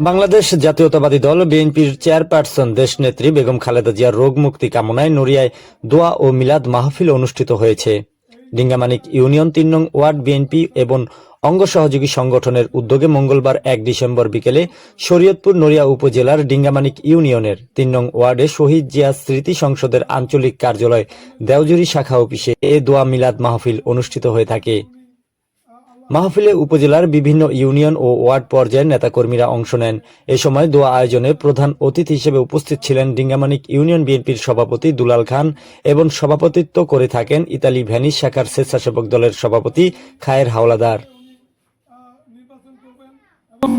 বাংলাদেশ জাতীয়তাবাদী দল বিএনপির চেয়ারপারসন দেশনেত্রী বেগম খালেদা জিয়ার রোগ মুক্তি কামনায় নড়িয়ায় দোয়া ও মিলাদ মাহফিল অনুষ্ঠিত হয়েছে। ডিঙ্গামানিক ইউনিয়ন তিন নং ওয়ার্ড বিএনপি এবং অঙ্গ সহযোগী সংগঠনের উদ্যোগে মঙ্গলবার এক ডিসেম্বর বিকেলে শরীয়তপুর নড়িয়া উপজেলার ডিঙ্গামানিক ইউনিয়নের তিন নং ওয়ার্ডে শহীদ জিয়া স্মৃতি সংসদের আঞ্চলিক কার্যালয় দেওজুরি শাখা অফিসে এ দোয়া মিলাদ মাহফিল অনুষ্ঠিত হয়ে থাকে। মাহফিলে উপজেলার বিভিন্ন ইউনিয়ন ও ওয়ার্ড পর্যায়ের নেতাকর্মীরা অংশ নেন। এ সময় দোয়া আয়োজনে প্রধান অতিথি হিসেবে উপস্থিত ছিলেন ডিঙ্গামানিক ইউনিয়ন বিএনপির সভাপতি দুলাল খান এবং সভাপতিত্ব করে থাকেন ইতালি ভ্যানিস শাখার স্বেচ্ছাসেবক দলের সভাপতি খায়ের হাওলাদার।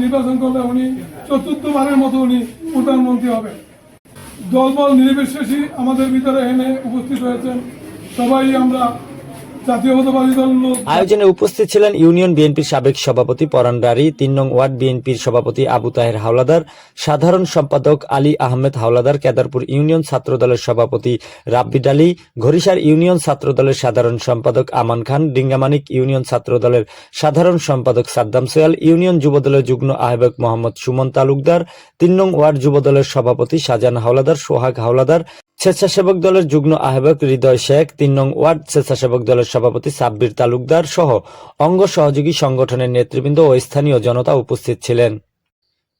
নির্বাচন করলে উনি চতুর্থবারের মতো উনি প্রধানমন্ত্রী হবেন। দলবল নির্বিশেষে আমাদের ভিতরে এনে উপস্থিত হয়েছেন। সবাই আমরা আয়োজনে উপস্থিত ছিলেন ইউনিয়ন বিএনপির সাবেক সভাপতি পরান রারি, তিন নং ওয়ার্ড বিএনপির সভাপতি আবু তাহের হাওলাদার, সাধারণ সম্পাদক আলী আহমেদ হাওলাদার, কেদারপুর ইউনিয়ন ছাত্র দলের সভাপতি রাব্বিদ আলী ঘরিসার ইউনিয়ন ছাত্র দলের সাধারণ সম্পাদক আমান খান, ডিঙ্গামানিক ইউনিয়ন ছাত্র দলের সাধারণ সম্পাদক সাদ্দাম সোয়াল, ইউনিয়ন যুবদলের যুগ্ম আহ্বায়ক মোহাম্মদ সুমন তালুকদার, তিন নং ওয়ার্ড যুবদলের সভাপতি শাহজাহান হাওলাদার, সোহাগ হাওলাদার স্বেচ্ছাসেবক দলের যুগ্ম আহ্বায়ক হৃদয় শেখ, তিন নং ওয়ার্ড স্বেচ্ছাসেবক দলের সভাপতি সাব্বির তালুকদার সহ অঙ্গ সহযোগী সংগঠনের নেতৃবৃন্দ ও স্থানীয় জনতা উপস্থিত ছিলেন।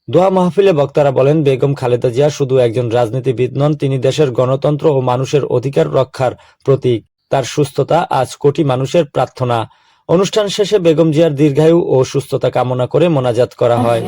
দোয়া মাহফিলে বক্তারা বলেন, বেগম খালেদা জিয়া শুধু একজন রাজনীতিবিদ নন, তিনি দেশের গণতন্ত্র ও মানুষের অধিকার রক্ষার প্রতীক। তার সুস্থতা আজ কোটি মানুষের প্রার্থনা। অনুষ্ঠান শেষে বেগম জিয়ার দীর্ঘায়ু ও সুস্থতা কামনা করে মোনাজাত করা হয়।